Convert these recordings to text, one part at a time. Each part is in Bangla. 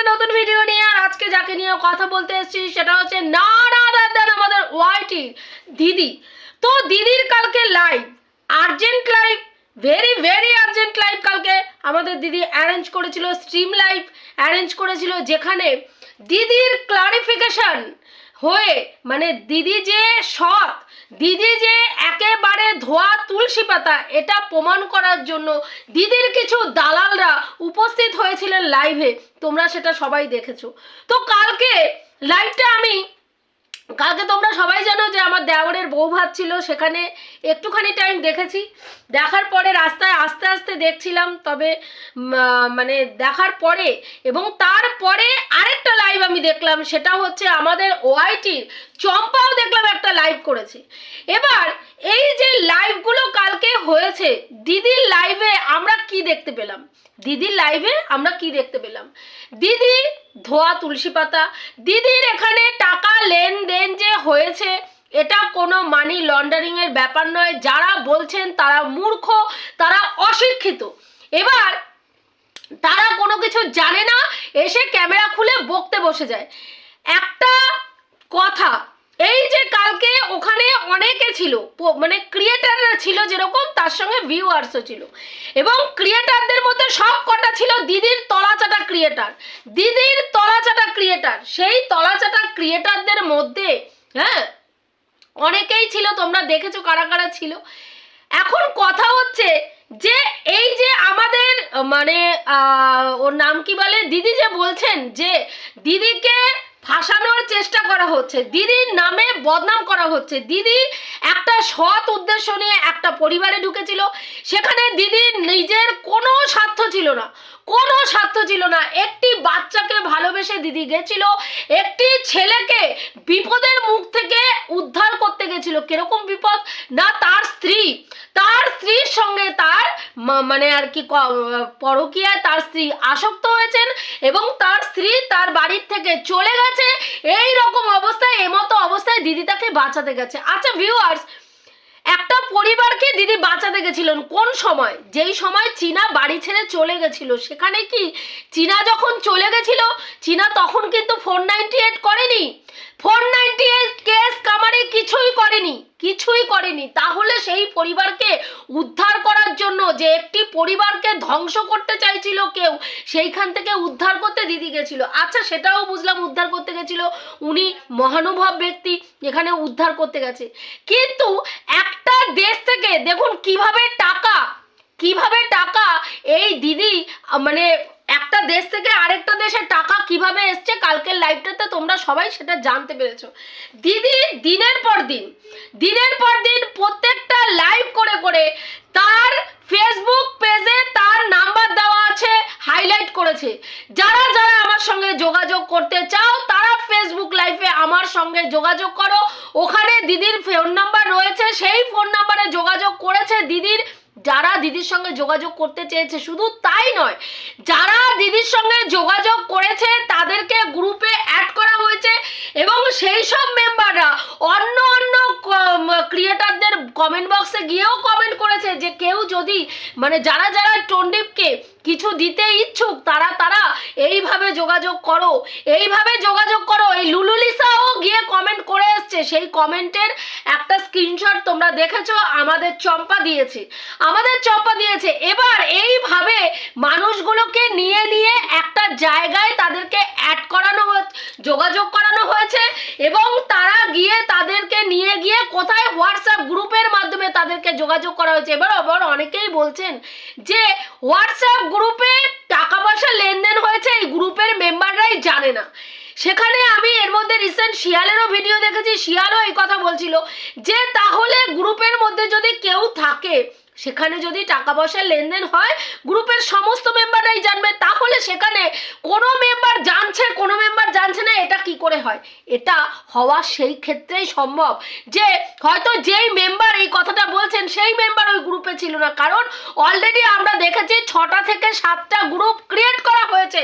একটা নতুন ভিডিও নিয়ে আর আজকে যাকে নিয়ে কথা বলতে এসেছি, সেটা হচ্ছে আমাদের ওয়াইটি দিদি। তো দিদির কালকে live urgent live very very urgent live কালকে আমাদের দিদি অ্যারেঞ্জ করেছিল স্ট্রিম লাইভ অ্যারেঞ্জ করেছিল, যেখানে দিদির ক্লারিফিকেশন হয়ে মানে দিদি যে সৎ দিদি যে একেবারে ধোয়া তুলসী পাতা, এটা প্রমাণ করার জন্য দিদির কিছু দালালরা উপস্থিত হয়েছিলেন লাইভে তোমরা সেটা সবাই দেখেছ। তো কালকে লাইভটা আমি কালকে তোমরা সবাই জানো যে আমার দেওরের বউ ভাত ছিল, সেখানে একটুখানি টাইম দেখেছি। দেখার পরে রাস্তায় আস্তে আস্তে দেখছিলাম, তবে মানে দেখার পরে এবং তারপরে আরেকটা লাইভ আমি দেখলাম, সেটা হচ্ছে আমাদের ওআইটির চম্পাও দেখলাম একটা লাইভ করেছে। এবার এই যে লাইভগুলো কালকে হয়েছে, দিদির লাইভে আমরা কি দেখতে পেলাম? দিদির লাইভে আমরা কি দেখতে পেলাম? দিদি ধোয়া তুলসী পাতা, দিদির এখানে টাকা লেনদেন যে হয়েছে, এটা কোনো মানি লন্ডারিং এর ব্যাপার নয়। যারা বলছেন তারা মূর্খ, তারা অশিক্ষিত। এবার তারা কোনো কিছু জানে না, এসে ক্যামেরা খুলে বকতে বসে যায়। একটা কথা এই যে কালকে ওখানে অনেকে ছিল মানে ক্রিয়েটাররা ছিল যেরকম, তার সঙ্গে ভিউয়ার্সও ছিল। এবং ক্রিয়েটারদের মধ্যে সব কটা ছিল দিদির তলাচাটা ক্রিয়েটার দিদির তলাচাটা ক্রিয়েটার সেই তলাচাটা ক্রিয়েটারদের মধ্যে হ্যাঁ অনেকেই ছিল, তোমরা দেখেছ কারা কারা ছিল। এখন কথা হচ্ছে যে, এই যে আমাদের মানে ওর নাম কি বলে? দিদি যে বলছেন যে, দিদিকে ফাঁসানোর চেষ্টা করা হচ্ছে। দিদির নামে বদনাম করা হচ্ছে। দিদি একটা সৎ উদ্দেশ্য নিয়ে একটা পরিবারে ঢুকেছিল। সেখানে দিদির নিজের কোনো স্বার্থ ছিল না। কোনো স্বার্থ ছিল না। একটি বাচ্চাকে ভালোবেসে দিদি গেছিল, একটি ছেলেকে বিপদের মুখ থেকে উদ্ধার করতে গেছিল। কীরকম বিপদ? না, তার স্ত্রী। তার স্ত্রীর সঙ্গে তার মানে আর কি পরকীয়ায় তার স্ত্রী আসক্ত হয়েছেন এবং তার স্ত্রী তার বাড়ির থেকে চলে গেছে। এই রকম অবস্থায়, এমতো অবস্থায় দিদি তাকে বাঁচাতে গেছে। আচ্ছা ভিউয়ার্স একটা পরিবারকে দিদি বাঁচাতে গেছিলেন। কোন সময়? যেই সময় চীনা বাড়ি ছেড়ে চলে গেছিল। সেখানে কি চীনা যখন চলে গেছিল, চীনা তখন কিন্তু ফোর নাইনটি এইট করেনি। ফোর নাইনটি এইট কেস কামারি কিছুই করেনি, কিছুই করেনি, তাহলে সেই পরিবারকে উদ্ধার করার জন্য যে একটি পরিবারকে ধ্বংস করতে চাইছিল কেউ, সেইখান থেকে উদ্ধার করতে দিদি গেছিল। আচ্ছা সেটাও বুঝলাম উদ্ধার করতে গেছিল। উনি মহানুভব ব্যক্তি, এখানে উদ্ধার করতে গেছে। কিন্তু একটা দেশ থেকে, দেখুন কীভাবে টাকা কীভাবে টাকা এই দিদি মানে একটা দেশ থেকে আরেকটা দেশে টাকা কীভাবে এসছে কালকের লাইভটাতে তোমরা সবাই সেটা জানতে পেরেছ। দিদি, দিনের পর দিন, দিনের পর দিন প্রত্যেকটা লাইভ করে করে তার ফেসবুক পেজে তার নাম্বার দেওয়া আছে হাইলাইট করেছে। যারা যারা আমার সঙ্গে যোগাযোগ করতে চাও, তারা ফেসবুক লাইভে আমার সঙ্গে যোগাযোগ করো। ওখানে দিদির ফোন নাম্বার রয়েছে, সেই ফোন নাম্বারে যোগাযোগ করেছে দিদির যারা দিদির সঙ্গে যোগাযোগ করতে চেয়েছে, শুধু তাই নয়, যারা দিদির সঙ্গে যোগাযোগ করেছে, তাদেরকে গ্রুপে অ্যাড করা হয়েছে এবং সেই সব মেম্বাররা অন্য অন্য ক্রিয়েটারদের কমেন্ট বক্সে গিয়েও কমেন্ট করেছে যে কেউ যদি মানে যারা যারা টন্ডিপকে কিছু দিতে ইচ্ছুক, তারা তারা, এইভাবে যোগাযোগ করো, এইভাবে যোগাযোগ করো। এই লুলুলিসাও গিয়ে কমেন্ট করে এসছে। সেই কমেন্টের একটা স্ক্রিনশট তোমরা দেখেছ, আমাদের চম্পা দিয়েছে। আমাদের চম্পা দিয়েছে। এবার এইভাবে মানুষগুলোকে নিয়ে নিয়ে একটা জায়গায় তাদেরকে অ্যাড করানো যোগাযোগ করানো হয়েছে এবং তারা গিয়ে তাদেরকে নিয়ে গিয়ে কোথায় হোয়াটসঅ্যাপ গ্রুপের মাধ্যমে তাদেরকে যোগাযোগ করা হয়েছে। এবার আবার অনেকেই বলছেন যে হোয়াটসঅ্যাপ গ্রুপে টাকা পয়সা লেনদেন হয়েছে, এই গ্রুপের মেম্বাররাই জানে না। সেখানে আমি এর মধ্যে রিসেন্ট শিয়ালেরও ভিডিও দেখেছি, শিয়ালও এই কথা বলছিল যে তাহলে গ্রুপের মধ্যে যদি কেউ থাকে, সেখানে যদি টাকা পয়সার লেনদেন হয় গ্রুপের সমস্ত মেম্বাররাই জানবে, তাহলে সেখানে কোনো মেম্বার জানছে, কোনো মেম্বার জানছে না এটা কি করে হয়। এটা হওয়া সেই ক্ষেত্রেই সম্ভব। যে হয়তো যেই মেম্বার এই কথাটা বলছেন, সেই মেম্বার ওই গ্রুপে ছিল না। কারণ অলরেডি আমরা দেখেছি ছটা থেকে সাতটা গ্রুপ ক্রিয়েট করা হয়েছে।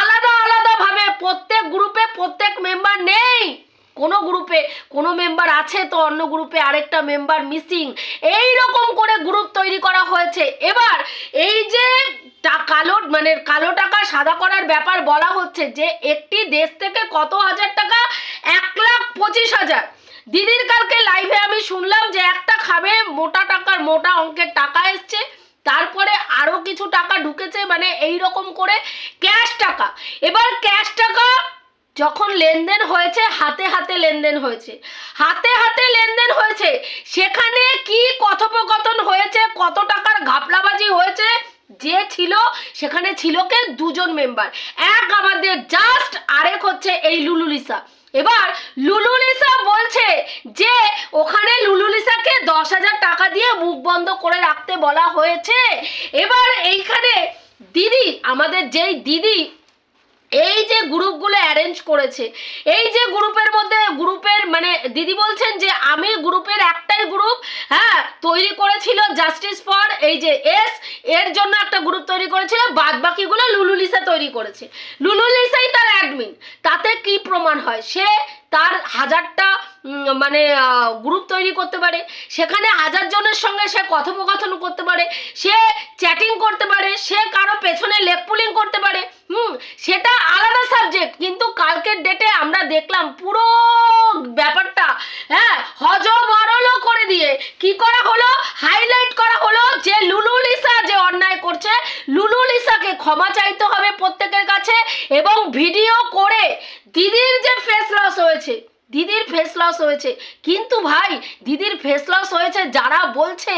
আলাদা আলাদাভাবে প্রত্যেক গ্রুপে প্রত্যেক মেম্বার নেই। কোনো গ্রুপে কোনো মেম্বার আছে তো অন্য গ্রুপে আরেকটা মেম্বার মিসিং এই রকম করে গ্রুপ তৈরি করা হয়েছে। এবার এই যে কালো মানে কালো টাকা সাদা করার ব্যাপার বলা হচ্ছে যে একটি দেশ থেকে কত হাজার টাকা? এক লাখ পঁচিশ হাজার। দিদির কালকে লাইভে আমি শুনলাম যে একটা খাবে মোটা টাকার, মোটা অঙ্কের টাকা এসছে। তারপরে আরও কিছু টাকা ঢুকেছে মানে এই রকম করে ক্যাশ টাকা। এবার ক্যাশ টাকা যখন লেনদেন হয়েছে, হাতে হাতে লেনদেন হয়েছে। হাতে হাতে লেনদেন হয়েছে। সেখানে কি কথোপকথন হয়েছে, কত টাকার ঘাপলাবাজি হয়েছে, যে ছিল, সেখানে ছিল কে? দুজন মেম্বার এক আমাদের জাস্ট আরেক হচ্ছে এই লুলুলিসা এবার লুলুলিসা বলছে যে, ওখানে লুলুলিসাকে দশ হাজার টাকা দিয়ে মুখ বন্ধ করে রাখতে বলা হয়েছে। এবার এইখানে দিদি, আমাদের যেই দিদি এই যে গ্রুপগুলো অ্যারেঞ্জ করেছে, এই যে গ্রুপের মধ্যে গ্রুপের মানে দিদি বলছেন যে, আমি গ্রুপের একটাই গ্রুপ হ্যাঁ তৈরি করেছিল জাস্টিস ফর এই যে এস এর জন্য একটা গ্রুপ তৈরি করেছিল বাদ বাকিগুলো লুলুলিসা তৈরি করেছে। লুলুলিসাই তার অ্যাডমিন তাতে কি প্রমাণ হয়? সে তার হাজারটা মানে গ্রুপ তৈরি করতে পারে। সেখানে হাজার জনের সঙ্গে সে কথোপকথন করতে পারে, সে চ্যাটিং করতে পারে, সে কারও পেছনে লেগ পুলিং করতে পারে, হুম, সেটা আলাদা সাবজেক্ট কিন্তু কালকের ডেটে আমরা দেখলাম পুরো ব্যাপারটা হ্যাঁ হজবরল করে দিয়ে, কি করা হলো? হাইলাইট করা হলো যে লুলু লিসা যে অন্যায় করছে লুলু লিসাকে ক্ষমা চাইতে হবে প্রত্যেকের কাছে এবং ভিডিও করে দিদির যে ফেস লস হয়েছে দিদির ফেস লস হয়েছে। কিন্তু ভাই, দিদির ফেস লস হয়েছে যারা বলছে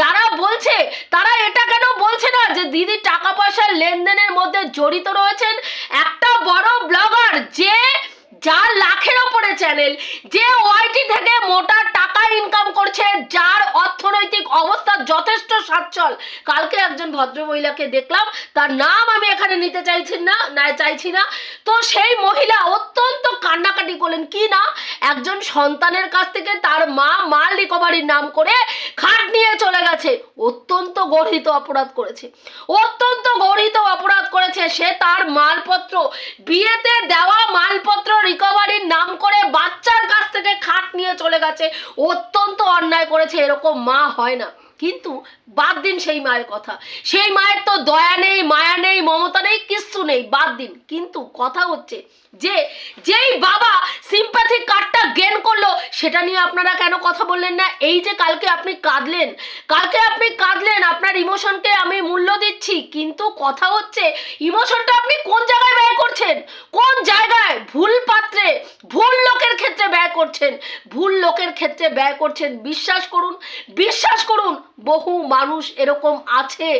যারা বলছে, তারা এটা কেন বলছে না যে দিদি টাকা পয়সার লেনদেনের মধ্যে জড়িত রয়েছেন? একটা বড় ব্লগার যে যার লাখের ওপরে চ্যানেল যে ওয়াইটি থেকে মোটা টাকা ইনকাম করছে, যার অর্থনৈতিক অবস্থা যথেষ্ট সচ্ছল। কালকে একজন ভদ্র মহিলাকে দেখলাম, তার নাম আমি এখানে নিতে চাইছি না না, চাইছি না। তো সেই মহিলা অত্যন্ত কান্নাকাটি করলেন, কি না? একজন সন্তানের কাছ থেকে তার মা মাল রিকভারির নাম করে খাট নিয়ে চলে গেছে। অত্যন্ত গর্হিত অপরাধ করেছে। অত্যন্ত গর্হিত অপরাধ করেছে সে তার মালপত্র। বিয়েতে দেওয়া মালপত্র রিকভারির নাম করে বাচ্চার কাছ থেকে খাট নিয়ে চলে গেছে। অত্যন্ত অন্যায় করেছে, এরকম মা হয় না। কিন্তু বাদ দিন সেই মায়ের কথা। সেই মায়ের তো দয়া নেই, মায়া নেই, মমতা নেই, কিচ্ছু নেই, বাদ দিন। কিন্তু কথা হচ্ছে যে, যেই বাবা সিম্প্যাথি কার্ডটা গেন করল, সেটা নিয়ে আপনারা কেন কথা বললেন না? এই যে কালকে আপনি কাঁদলেন। কালকে আপনি কাঁদলেন, আপনার ইমোশনকে আমি মূল্য দিচ্ছি, কিন্তু কথা হচ্ছে ইমোশনটা আপনি কোন জায়গায় ব্যয় করছেন? কোন জায়গায় ভুল পাত্রে ভুল লোকের ক্ষেত্রে ব্যয় করছেন, ভুল লোকের ক্ষেত্রে ব্যয় করছেন, বিশ্বাস করুন বিশ্বাস করুন, বহু মানুষ এরকম আছে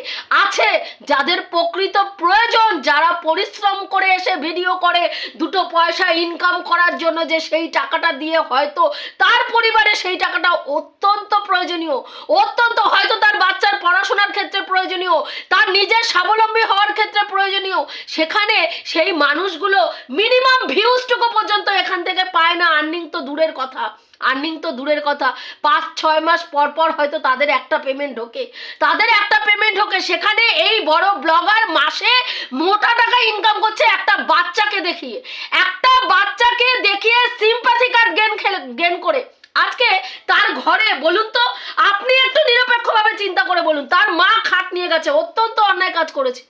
আছে যাদের প্রকৃত প্রয়োজন, যারা পরিশ্রম করে এসে ভিডিও করে, দুটো পয়সা ইনকাম করার জন্য যে সেই টাকাটা দিয়ে হয়তো তার পরিবারে সেই টাকাটা অত্যন্ত প্রয়োজনীয়, অত্যন্ত হয়তো তার বাচ্চার পড়াশোনার ক্ষেত্রে প্রয়োজনীয়, তার নিজের স্বাবলম্বী হওয়ার ক্ষেত্রে প্রয়োজনীয়, সেখানে সেই মানুষগুলো মিনিমাম ভিউজটুকু পর্যন্ত এখান থেকে পায় না আর্নিং তো দূরের কথা আর্নিং তো দূরের কথা। পাঁচ, ছয় মাস পর পর হয়তো তাদের একটা পেমেন্ট ঢোকে। তাদের একটা পেমেন্ট ঢোকে, সেখানে এই বড় ব্লগার মাসে মোটা টাকা ইনকাম করছে একটা বাচ্চাকে দেখিয়ে। একটা বাচ্চাকে দেখিয়ে সিম্পাথি কার্ড গেন খেলে গেন করে। আজকে তার ঘরে বলুন তো, আপনি একটু নিরপেক্ষভাবে চিন্তা করে বলুন। তার মা খাট নিয়ে গেছে, অত্যন্ত অন্যায় কাজ করেছে,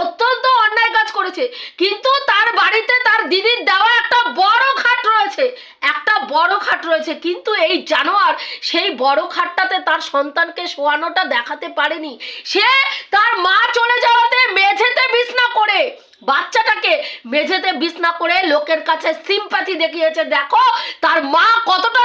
অত্যন্ত অন্যায় কাজ করেছে, কিন্তু তার বাড়িতে তার দিদির দেওয়া একটা বড় খাট রয়েছে, একটা বড় খাট রয়েছে, কিন্তু এই জানোয়ার সেই বড় খাটটাতে তার সন্তানকে শোয়ানোটা দেখাতে পারেনি। সে তার মা চলে যাওয়াতে মেঝেতে বিছনা করে, বাচ্চাটাকে মেঝেতে বিছনা করে লোকের কাছে সিম্প্যাথি দেখিয়েছে, দেখো তার মা কতটা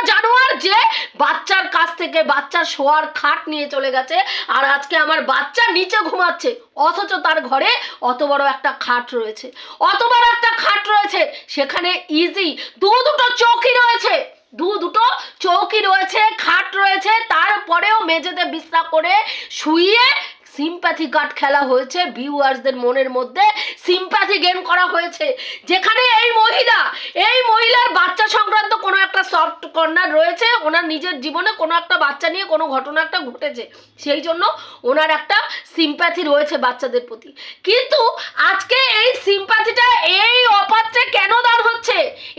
বাচ্চার কাছ থেকে বাচ্চার শোয়ার খাট নিয়ে চলে গেছে আর আজকে আমার বাচ্চা নিচে ঘুমাচ্ছে, অথচ তার ঘরে অত বড় একটা খাট রয়েছে। অত বড় একটা খাট রয়েছে, সেখানে ইজি দু দুটো চৌকি রয়েছে। দু দুটো চৌকি রয়েছে, খাট রয়েছে, তারপরেও মেঝেতে বিছনা করে শুইয়ে সিম্প্যাথি কার্ড খেলা হয়েছে ভিউয়ার্সদের মনের মধ্যে সিম্প্যাথি গেন করা হয়েছে। যেখানে এই মহিলা, এই মহিলার বাচ্চা সংক্রান্ত কোনো একটা সফট কর্নার রয়েছে, ওনার নিজের জীবনে কোনো একটা বাচ্চা নিয়ে কোনো ঘটনা একটা ঘটেছে, সেই জন্য ওনার একটা সিম্প্যাথি রয়েছে বাচ্চাদের প্রতি। কিন্তু আজকে এই সিম্প্যাথিটা এই অপাত্রে কেন দান হচ্ছে?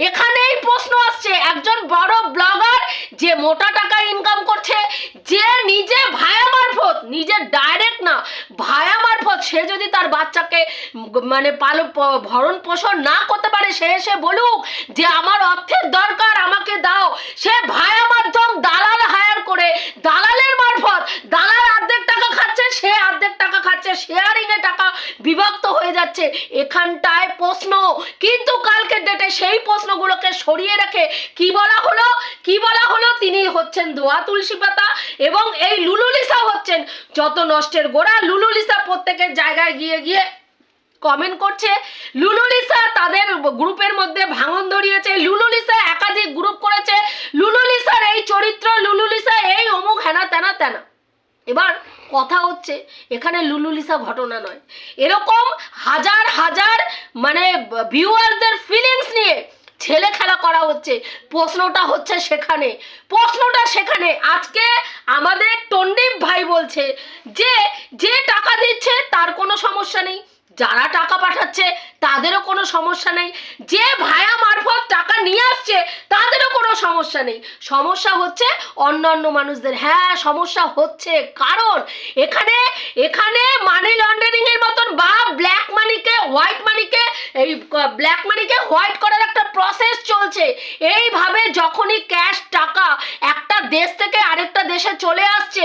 এখানেই প্রশ্ন আসছে। একজন বড় ব্লগার যে মোটা টাকা ইনকাম করছে, যে নিজে ভায়া মারফত নিজে ডাইরেক্ট না, ভায়া মারফত সে যদি তার বাচ্চাকে মানে পাল ভরণ পোষণ না করতে পারে, সে এসে বলুক যে আমার অর্থের দরকার, আমাকে দাও। সে ভায়া মাধ্যম দালাল হায়ার করে, দালালের মারফত দালাল অর্ধেক টাকা খাচ্ছে, সে অর্ধেক টাকা খাচ্ছে শেয়ারিং এ টাকা বিভক্ত হয়ে যাচ্ছে। এখানটায় প্রশ্ন। কিন্তু কালকে ডেটে সেই প্রশ্নগুলোকে সরিয়ে রেখে কি বলা হলো? কি বলা হলো? তিনি হচ্ছেন দোয়া তুলসী পাতা এবং এই লুলুলিসা হচ্ছেন যত নষ্টের গোড়া, লুলুলিসা প্রত্যেকের জায়গায় গিয়ে গিয়ে কমেন্ট করছে। লুলুলিসা তাদের গ্রুপের মধ্যে ভাঙন ধরিয়েছে। লুলুলিসা একাধিক গ্রুপ করেছে। লুলুলিসার এই চরিত্র, লুলুলিসা এই অমুক হেনা তেনা তেনা। এবার কথা হচ্ছে, এখানে লুলুলিসা ঘটনা নয়। এরকম হাজার হাজার মানে ভিউয়ারদের ফিলিংস নিয়ে ছেলে খেলা করা হচ্ছে, প্রশ্নটা হচ্ছে সেখানে। প্রশ্নটা সেখানে। আজকে আমাদের টন্ডিপ ভাই বলছে যে যে টাকা দিচ্ছে তার কোনো সমস্যা নেই। যারা টাকা পাঠাচ্ছে, তাদেরও কোনো সমস্যা নেই। যে ভায়া মারফত টাকা নিয়ে আসছে, তাদেরও কোনো সমস্যা নেই। সমস্যা হচ্ছে অন্যান্য মানুষদের। হ্যাঁ সমস্যা হচ্ছে। কারণ এখানে এখানে মানি লন্ডারিং এর মতন বা ব্ল্যাক মানিকে হোয়াইট মানিকে এই ব্ল্যাক মানিকে হোয়াইট করার একটা প্রসেস চলছে। এইভাবে যখনই ক্যাশ টাকা একটা দেশ থেকে আরেকটা দেশে চলে আসছে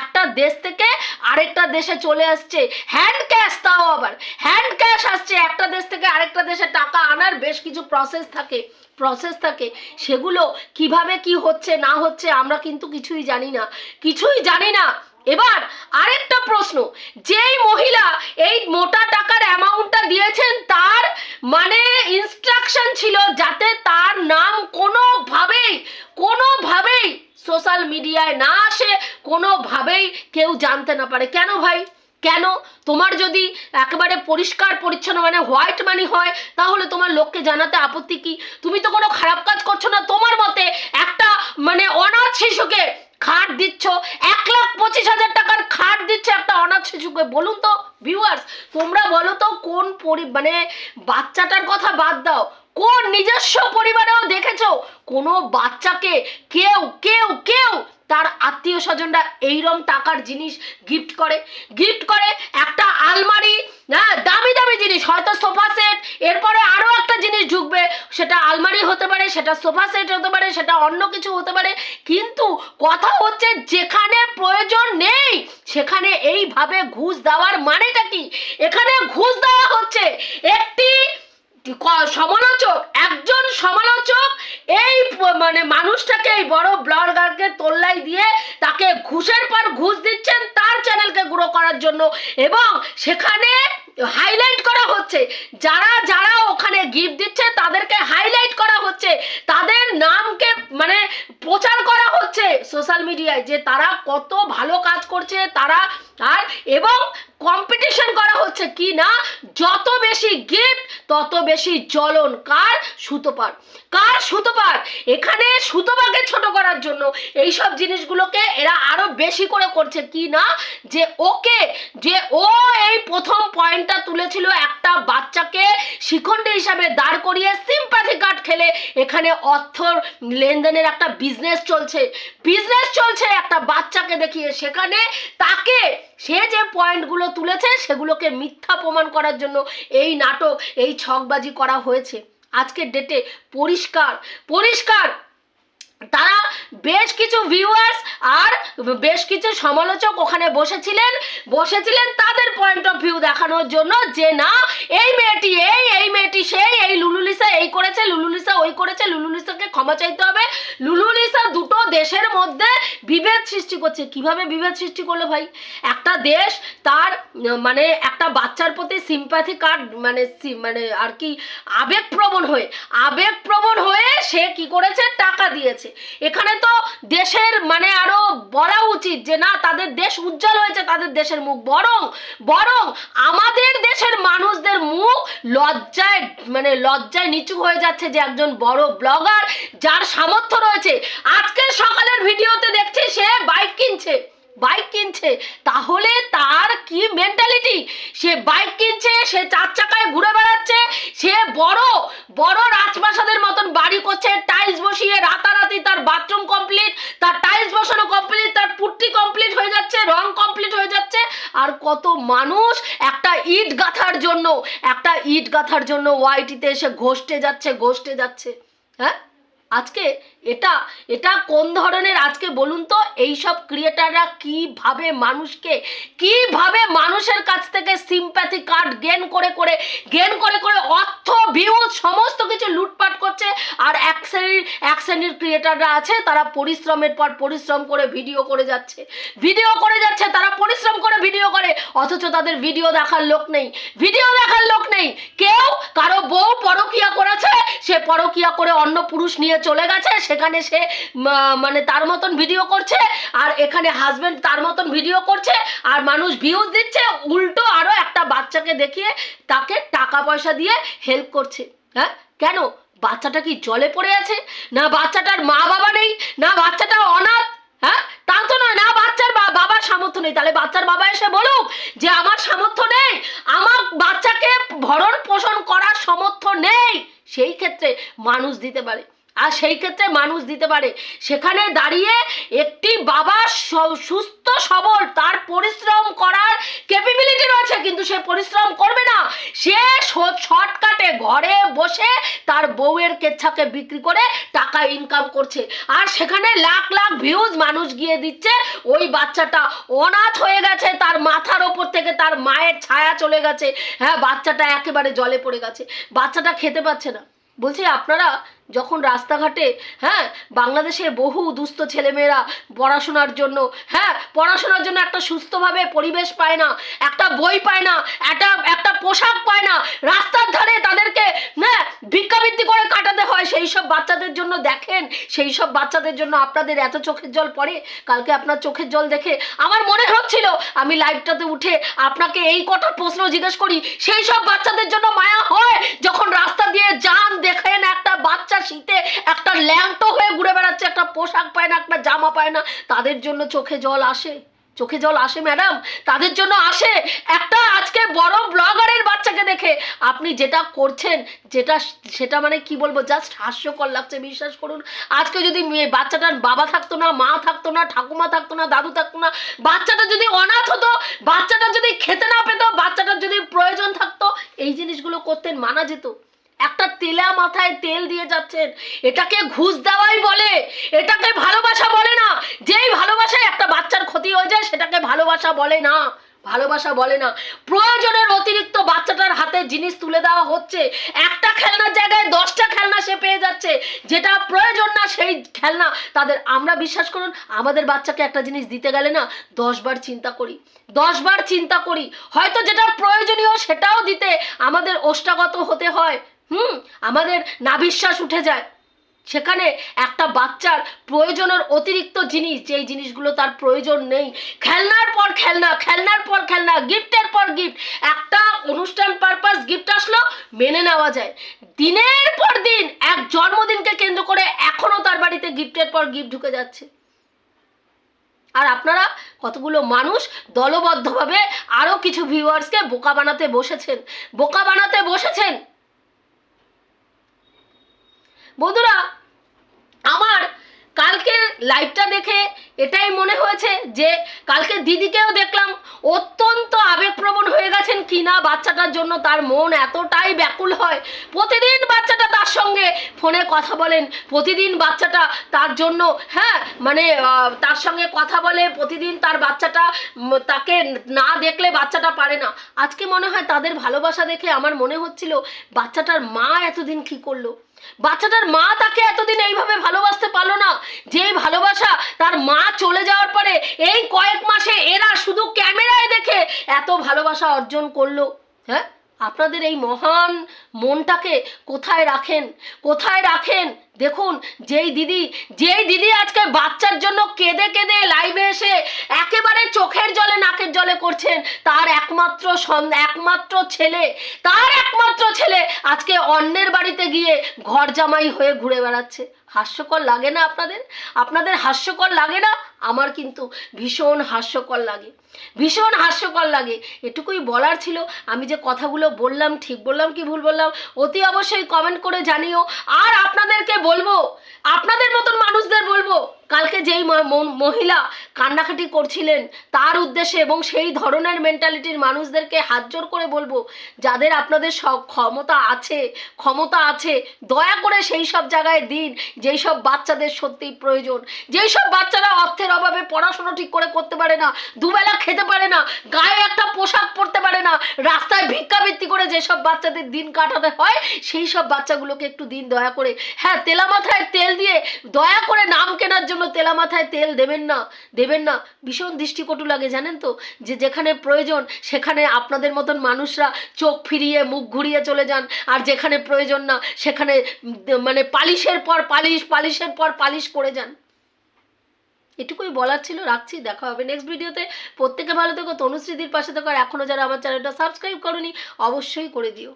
একটা দেশ থেকে আরেকটা দেশে চলে আসছে। হ্যান্ড ক্যাশ তাও আবার। হ্যান্ড ক্যাশ আসছে, একটা দেশ থেকে আরেকটা দেশে টাকা আনার বেশ কিছু প্রসেস থাকে প্রসেস থাকে। সেগুলো কীভাবে কি হচ্ছে, না হচ্ছে, আমরা কিন্তু কিছুই জানি না। কিছুই জানি না। এবার আরেকটা প্রশ্ন, যেই মহিলা এই মোটা টাকার অ্যামাউন্টটা দিয়েছেন, তার মানে ইনস্ট্রাকশন ছিল যাতে তার নাম কোনোভাবেই কোনোভাবেই সোশ্যাল মিডিয়ায় না আসে, কোনোভাবেই কেউ জানতে না পারে। কেন ভাই? কেন? তোমার যদি একেবারে পরিষ্কার, পরিচ্ছন্ন মানে হোয়াইট মানি হয়, তাহলে তোমার লোককে জানাতে আপত্তি কি? তুমি তো কোনো খারাপ কাজ করছ না। তোমার মতে একটা মানে অনাথ শিশুকে খাট দিচ্ছ, এক লাখ পঁচিশ হাজার টাকার খাট দিচ্ছে একটা অনাথ শিশুকে। বলুন তো ভিউয়ার্স তোমরা বলো তো, কোন পরি মানে বাচ্চাটার কথা বাদ দাও। কোন নিজস্ব পরিবারেও দেখেছ কোনো বাচ্চাকে কেউ কেউ কেউ তার আত্মীয় স্বজনরা এইরম টাকার জিনিস গিফট করে। গিফট করে একটা আলমারি হ্যাঁ দামি দামি জিনিস, হয়তো সোফা সেট, এরপরে আরও একটা জিনিস ঢুকবে, সেটা আলমারি হতে পারে, সেটা সোফা সেট হতে পারে, সেটা অন্য কিছু হতে পারে। কিন্তু কথা হচ্ছে যেখানে প্রয়োজন নেই, সেখানে এইভাবে ঘুষ দেওয়ার মানেটা কি? এখানে ঘুষ দেওয়া হচ্ছে একটি সমালোচক, একজন সমালোচক এই মানে মানুষটাকে, এই বড় ব্লগারকে তোল্লাই দিয়ে তাকে ঘুষের পর ঘুষ দিচ্ছেন তার চ্যানেলকে গ্রো করার জন্য। এবং সেখানে হাইলাইট করা হচ্ছে, যারা যারা ওখানে গিফট দিচ্ছে তাদেরকে হাইলাইট করা হচ্ছে। তাদের নামকে মানে প্রচার করা হচ্ছে সোশ্যাল মিডিয়ায় যে তারা কত ভালো কাজ করছে, তারা আর এবং কম্পিটিশন করা হচ্ছে কি না? যত বেশি গিফট তত বেশি জ্বলন। কার? সুতোপার। কার সুতোপার? এখানে সুতোপাকে ছোট করার জন্য এই সব জিনিসগুলোকে এরা আরও বেশি করে করছে কি না? যে ওকে, যে ও এই প্রথম পয়েন্টটা তুলেছিল একটা বাচ্চাকে শিখণ্ডী হিসাবে দাঁড় করিয়ে সিম্পাথি কার্ড খেলে এখানে অর্থ লেনদেনের একটা বিজনেস চলছে। বিজনেস চলছে একটা বাচ্চাকে দেখিয়ে সেখানে তাকে সে যে পয়েন্টগুলো তুলেছে সেগুলোকে মিথ্যা প্রমাণ করার জন্য এই নাটক, এই ছকবাজি করা হয়েছে। আজকের ডেটে পরিষ্কার পরিষ্কার! তারা বেশ কিছু ভিউয়ার্স আর বেশ কিছু সমালোচক ওখানে বসেছিলেন। বসেছিলেন তাদের পয়েন্ট অফ ভিউ দেখানোর জন্য যে না, এই মেয়েটি এই এই মেয়েটি সেই, এই লুলুলিসা এই করেছে লুলুলিসা ওই করেছে লুলুলিসাকে ক্ষমা চাইতে হবে। লুলুলিসা দুটো দেশের মধ্যে বিভেদ সৃষ্টি করছে। কীভাবে বিভেদ সৃষ্টি করল ভাই? একটা দেশ তার মানে একটা বাচ্চার প্রতি সিম্প্যাথি কার্ড মানে মানে আর কি আবেগপ্রবণ হয়ে আবেগপ্রবণ হয়ে সে কি করেছে? টাকা দিয়েছে। এখানে তো দেশের মানে আরও বলা উচিত যে না, তাদের দেশ উজ্জ্বল হয়েছে, তাদের দেশের মুখ। বরং বরং আমাদের দেশের মানুষদের মুখ লজ্জায় মানে লজ্জায় নিচু হয়ে যাচ্ছে যে একজন বড় ব্লগার যার সামর্থ্য রয়েছে। আজকের সকালের ভিডিওতে দেখছি সে বাইক কিনছে। বাইক কিনছে, তাহলে তার কি মেন্টালিটি সে বাইক কিনছে, সে চার চাকায় ঘুরে বেড়াচ্ছে, সে বড় বড় রাজপ্রাসাদের মতন বাড়ি করছে টাইলস বসিয়ে রাতারাতি তার বাথরুম কমপ্লিট তার টাইলস বসানো কমপ্লিট তার পুট্টি কমপ্লিট হয়ে যাচ্ছে, রং কমপ্লিট হয়ে যাচ্ছে, আর কত মানুষ একটা ইট গাঁথার জন্য, একটা ইট গাঁথার জন্য ওয়াইটিতে এসে ঘষতে যাচ্ছে ঘষতে যাচ্ছে। হ্যাঁ? আজকে এটা এটা কোন ধরনের আজকে বলুন তো? এইসব ক্রিয়েটাররা কীভাবে মানুষকে, কীভাবে মানুষের কাছ থেকে সিম্প্যাথি কার্ড গেন করে করে গেন করে করে অর্থ ভিউজ সমস্ত কিছু লুটপাট করছে। আর এক শ্রেণির এক শ্রেণির ক্রিয়েটাররা আছে, তারা পরিশ্রমের পর পরিশ্রম করে ভিডিও করে যাচ্ছে। ভিডিও করে যাচ্ছে, তারা পরিশ্রম করে ভিডিও করে। অথচ তাদের ভিডিও দেখার লোক নেই। ভিডিও দেখার লোক নেই। কেউ কারও বউ পরকিয়া করেছে, সে পরকিয়া করে অন্য পুরুষ নিয়ে চলে গেছে সেখানে সে মানে তার মতন ভিডিও করছে, আর এখানে হাজবেন্ড তার মতন ভিডিও করছে, আর মানুষ ভিউজ দিচ্ছে, উল্টো আরও একটা বাচ্চাকে দেখিয়ে তাকে টাকা পয়সা দিয়ে হেল্প করছে। হ্যাঁ? কেন? বাচ্চাটা কি জলে পড়ে আছে? না বাচ্চাটার মা বাবা নেই? না বাচ্চাটা অনাথ? হ্যাঁ? তা তো নয়, না বাচ্চার বাবার সামর্থ্য নেই। তাহলে বাচ্চার বাবা এসে বলুক যে আমার সামর্থ্য নেই, আমার বাচ্চাকে ভরণ পোষণ করার সামর্থ্য নেই। সেই ক্ষেত্রে মানুষ দিতে পারে। আর সেই ক্ষেত্রে মানুষ দিতে পারে। সেখানে দাঁড়িয়ে একটি বাবা সুস্থ, সবল, তার পরিশ্রম করার ক্যাপাবিলিটি রয়েছে, কিন্তু সে পরিশ্রম করবে না। সে শর্টকাটে ঘরে বসে তার বউয়ের কেচ্ছাকে বিক্রি করে টাকা ইনকাম করছে। আর সেখানে লাখ লাখ ভিউজ মানুষ গিয়ে দিচ্ছে, ওই বাচ্চাটা অনাথ হয়ে গেছে, তার মাথার ওপর থেকে তার মায়ের ছায়া চলে গেছে। হ্যাঁ বাচ্চাটা একেবারে জলে পড়ে গেছে। বাচ্চাটা খেতে পাচ্ছে না। বলছি, আপনারা যখন রাস্তাঘাটে হ্যাঁ বাংলাদেশের বহু দুস্থ ছেলেমেয়েরা পড়াশোনার জন্য হ্যাঁ পড়াশোনার জন্য একটা সুস্থভাবে পরিবেশ পায় না, একটা বই পায় না, একটা একটা পোশাক পায় না, রাস্তার ধারে তাদেরকে হ্যাঁ ভিক্ষাবৃত্তি করে কাটাতে হয়, সেই সব বাচ্চাদের জন্য দেখেন, সেই সব বাচ্চাদের জন্য আপনাদের এত চোখের জল পড়ে, কালকে আপনার চোখের জল দেখে আমার মনে হচ্ছিল, আমি লাইভটাতে উঠে আপনাকে এই কটা প্রশ্ন জিজ্ঞেস করি, সেই সব বাচ্চাদের জন্য মায়া হয়, যখন রাস্তা দিয়ে যান, দেখেন একটা বাচ্চা শীতে একটা ল্যাংটো হয়ে ঘুরে বেড়াচ্ছে, একটা পোশাক পায় না, একটা জামা পায় না, তাদের জন্য চোখে জল আসে। চোখে জল আসে, ম্যাডাম? তাদের জন্য আসে। একটা আজকে বড় ব্লগারের বাচ্চাকে দেখে। আপনি যেটা করছেন, যেটা সেটা মানে কি বলব? জাস্ট হাস্যকর লাগছে, বিশ্বাস করুন। আজকে যদি বাচ্চাটার বাবা থাকতো না, মা থাকতো না, ঠাকুমা থাকতো না, দাদু থাকতো না, বাচ্চাটা যদি অনাথ হতো, বাচ্চাটা যদি খেতে না পেতো, বাচ্চাটার যদি প্রয়োজন থাকতো, এই জিনিসগুলো করতেন, মানা যেত। একটা তেলা মাথায় তেল দিয়ে যাচ্ছেন। এটাকে ঘুষ দেওয়াই বলে, এটাকে ভালোবাসা বলে না। যেই ভালোবাসায় একটা বাচ্চার ক্ষতি হয়ে যায়, সেটাকে ভালোবাসা বলে না। ভালোবাসা বলে না। প্রয়োজনের অতিরিক্ত বাচ্চাটার হাতে জিনিস তুলে দেওয়া হচ্ছে। একটা খেলনার জায়গায় দশটা খেলনা সে পেয়ে যাচ্ছে। যেটা প্রয়োজন না, সেই খেলনা। তাদের আমরা বিশ্বাস করুন, আমাদের বাচ্চাকে একটা জিনিস দিতে গেলে না, দশবার চিন্তা করি। দশবার চিন্তা করি। হয়তো যেটা প্রয়োজনীয় সেটাও দিতে আমাদের ওষ্ঠাগত হতে হয়। হুম, আমাদের নাবিশ্বাস উঠে যায়। সেখানে একটা বাচ্চার প্রয়োজনের অতিরিক্ত জিনিস, যেই জিনিসগুলো তার প্রয়োজন নেই। খেলনার পর খেলনা, খেলনার পর খেলনা, গিফটের পর গিফট। একটা অনুষ্ঠান পারপাস গিফট আসলো, মেনে নেওয়া যায়। দিনের পর দিন, এক জন্মদিনকে কেন্দ্র করে এখনও তার বাড়িতে গিফটের পর গিফট ঢুকে যাচ্ছে। আর আপনারা কতগুলো মানুষ দলবদ্ধভাবে আরও কিছু ভিউয়ার্সকে বোকা বানাতে বসেছেন। বোকা বানাতে বসেছেন। বন্ধুরা, আমার কালকের লাইভটা দেখে এটাই মনে হয়েছে যে কালকে দিদিকেও দেখলাম অত্যন্ত আবেগপ্রবণ হয়ে গেছেন কিনা বাচ্চাটার জন্য। তার মন এতটাই ব্যাকুল হয়। প্রতিদিন বাচ্চাটা তার সঙ্গে ফোনে কথা বলেন, প্রতিদিন বাচ্চাটা তার জন্য হ্যাঁ মানে তার সঙ্গে কথা বলে, প্রতিদিন তার বাচ্চাটা তাকে না দেখলে বাচ্চাটা পারে না। আজকে মনে হয় তাদের ভালোবাসা দেখে আমার মনে হচ্ছিল বাচ্চাটার মা এতদিন কি করল। বাচ্চাটার মা তাকে এতদিন এইভাবে ভালোবাসতে পারল না। যেই ভালোবাসা তার মা চলে যাওয়ার পরে এই কয়েক মাসে এরা শুধু ক্যামেরায় দেখে এত ভালোবাসা অর্জন করল। হ্যাঁ? আপনাদের এই মহান মনটাকে কোথায় রাখেন? কোথায় রাখেন? দেখুন, যেই দিদি যেই দিদি আজকে বাচ্চার জন্য কেঁদে কেঁদে লাইভে এসে একেবারে চোখের জলে, নাকের জলে করছেন, তার একমাত্র একমাত্র ছেলে, তার একমাত্র ছেলে আজকে অন্যের বাড়িতে গিয়ে ঘর জামাই হয়ে ঘুরে বেড়াচ্ছে। হাস্যকর লাগে না আপনাদের? আপনাদের হাস্যকর লাগে না? আমার কিন্তু ভীষণ হাস্যকর লাগে। ভীষণ হাস্যকর লাগে। এটুকুই বলার ছিল। আমি যে কথাগুলো বললাম, ঠিক বললাম কি ভুল বললাম, অতি অবশ্যই কমেন্ট করে জানিও। আর আপনাদেরকে বলব? আপনাদের মতন মানুষদের বলব? কালকে যেই মহিলা কান্নাকাটি করছিলেন, তার উদ্দেশ্যে এবং সেই ধরনের মেন্টালিটির মানুষদেরকে হাত জোর করে বলব, যাদের আপনাদের সব ক্ষমতা আছে ক্ষমতা আছে, দয়া করে সেই সব জায়গায় দিন, যেই সব বাচ্চাদের সত্যিই প্রয়োজন। যেই সব বাচ্চারা অর্থের অভাবে পড়াশোনা ঠিক করে করতে পারে না, দুবেলা খেতে পারে না, গায়ে একটা পোশাক পরতে পারে না, রাস্তায় ভিক্ষাবৃত্তি করে যেসব বাচ্চাদের দিন কাটাতে হয়, সেই সব বাচ্চাগুলোকে একটু দিন দয়া করে। হ্যাঁ তেলা মাথায় তেল দিয়ে দয়া করে নাম কেনার জন্য তেলা মাথায় তেল দেবেন না দেবেন না। ভীষণ দৃষ্টিকটু লাগে, জানেন তো? যে যেখানে প্রয়োজন, সেখানে আপনাদের মতন মানুষরা চোখ ফিরিয়ে, মুখ ঘুরিয়ে চলে যান। আর যেখানে প্রয়োজন না, সেখানে মানে পালিশের পর পালিশ, পালিশের পর পালিশ করে যান। এটুকুই বলার ছিল, রাখছি, দেখা হবে নেক্সট ভিডিওতে প্রত্যেকে ভালো থেকো, তনুশ্রীদির পাশে থাকো, আর এখনও যারা আমার চ্যানেলটা সাবস্ক্রাইব করনি, অবশ্যই করে দিও।